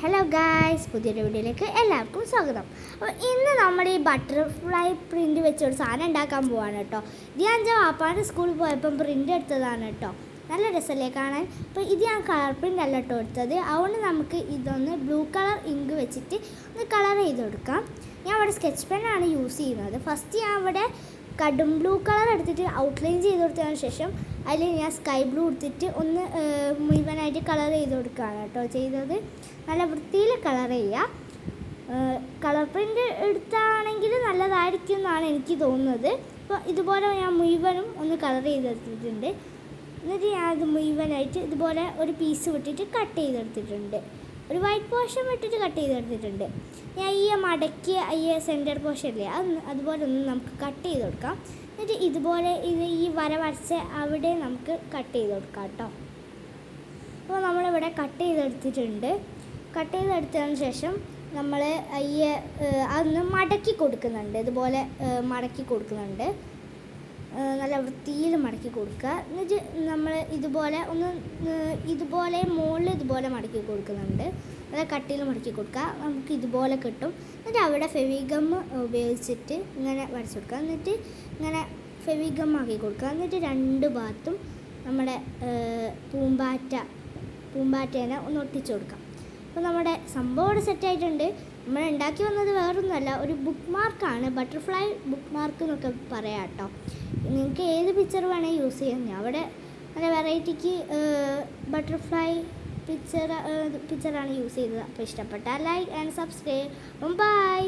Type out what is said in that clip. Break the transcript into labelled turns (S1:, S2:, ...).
S1: Hello guys പുതിയൊരു വീഡിയോയിലേക്ക് എല്ലാവർക്കും സ്വാഗതം. അപ്പോൾ ഇന്ന് നമ്മൾ ഈ ബട്ടർഫ്ലൈ പ്രിന്റ് വെച്ചൊരു സാധനം ഉണ്ടാക്കാൻ പോവാണ് കേട്ടോ. ഇത് ഞാൻ വാപ്പാന്റെ സ്കൂളിൽ പോയപ്പം പ്രിന്റ് എടുത്തതാണ് കേട്ടോ. നല്ല രസമല്ലേ കാണാൻ? അപ്പോൾ ഇത് ഞാൻ കളർ പ്രിന്റ് അല്ല കേട്ടോ എടുത്തത്. അതുകൊണ്ട് നമുക്ക് ഇതൊന്ന് ബ്ലൂ കളർ ഇങ്ക് വെച്ചിട്ട് ഒന്ന് കളർ ചെയ്ത് കൊടുക്കാം. ഞാൻ അവിടെ സ്കെച്ച് പെന്നാണ് യൂസ് ചെയ്യുന്നത്. ഫസ്റ്റ് ഞാൻ അവിടെ കടും ബ്ലൂ കളർ എടുത്തിട്ട് ഔട്ട്ലൈൻ ചെയ്ത് കൊടുത്തതിന് ശേഷം അതിൽ ഞാൻ സ്കൈ ബ്ലൂ എടുത്തിട്ട് ഒന്ന് മുഴുവനായിട്ട് കളർ ചെയ്ത് കൊടുക്കുകയാണ് കേട്ടോ ചെയ്തത്. നല്ല വൃത്തിയിൽ കളർ ചെയ്യുക. കളർ പ്രിന്റ് എടുത്താണെങ്കിൽ നല്ലതായിരിക്കും എന്നാണ് എനിക്ക് തോന്നുന്നത്. അപ്പോൾ ഇതുപോലെ ഞാൻ മുഴുവനും ഒന്ന് കളർ ചെയ്തെടുത്തിട്ടുണ്ട് എന്നിട്ട് ഞാൻ മുഴുവനായിട്ട് ഇതുപോലെ ഒരു പീസ് വിട്ടിട്ട് കട്ട് ചെയ്തെടുത്തിട്ടുണ്ട് ഒരു വൈറ്റ് പോർഷൻ വിട്ടിട്ട് കട്ട് ചെയ്തെടുത്തിട്ടുണ്ട് ഞാൻ ഈ മടക്കിയ ഈ സെന്റർ പോർഷൻ ഇല്ലേ അത് അതുപോലെ ഒന്ന് നമുക്ക് കട്ട് ചെയ്ത് കൊടുക്കാം. എന്നിട്ട് ഇതുപോലെ ഇത് ഈ വര വരച്ച് അവിടെ നമുക്ക് കട്ട് ചെയ്ത് കൊടുക്കാം കേട്ടോ. അപ്പോൾ നമ്മളിവിടെ കട്ട് ചെയ്തെടുത്തിട്ടുണ്ട് കട്ട് ചെയ്തെടുത്തതിന് ശേഷം നമ്മൾ ഈ അതൊന്ന് മടക്കി കൊടുക്കുന്നുണ്ട്. ഇതുപോലെ മടക്കി കൊടുക്കുന്നുണ്ട്. നല്ല വൃത്തിയിൽ മടക്കി കൊടുക്കുക. എന്നിട്ട് നമ്മൾ ഇതുപോലെ ഒന്ന് ഇതുപോലെ മുകളിൽ ഇതുപോലെ മടക്കി കൊടുക്കുന്നുണ്ട്. നല്ല കട്ടിയിൽ മടക്കി കൊടുക്കുക. നമുക്ക് ഇതുപോലെ കിട്ടും. എന്നിട്ട് അവിടെ ഫെവിഗം ഉപയോഗിച്ചിട്ട് ഇങ്ങനെ വരച്ച് കൊടുക്കുക. എന്നിട്ട് ഇങ്ങനെ ഫെവിഗം ആക്കി കൊടുക്കുക. എന്നിട്ട് രണ്ട് ഭാഗത്തും നമ്മുടെ പൂമ്പാറ്റ പൂമ്പാറ്റേനെ ഒന്ന് ഒട്ടിച്ചു കൊടുക്കാം. അപ്പോൾ നമ്മുടെ സംഭവം ഇവിടെ സെറ്റായിട്ടുണ്ട് നമ്മൾ ഉണ്ടാക്കി വന്നത് വേറൊന്നുമല്ല. ഒരു ബുക്ക് മാർക്കാണ് ബട്ടർഫ്ലൈ ബുക്ക് മാർക്ക് എന്നൊക്കെ പറയാം കേട്ടോ. നിങ്ങൾക്ക് ഏത് പിക്ചർ വേണേൽ യൂസ് ചെയ്യാം. ഞാൻ അവിടെ നല്ല വെറൈറ്റിക്ക് ബട്ടർഫ്ലൈ പിക്ചർ പിക്ചറാണ് യൂസ് ചെയ്തത്. അപ്പോൾ ഇഷ്ടപ്പെട്ടാൽ ലൈക്ക് ആൻഡ് സബ്സ്ക്രൈബ് ബൈ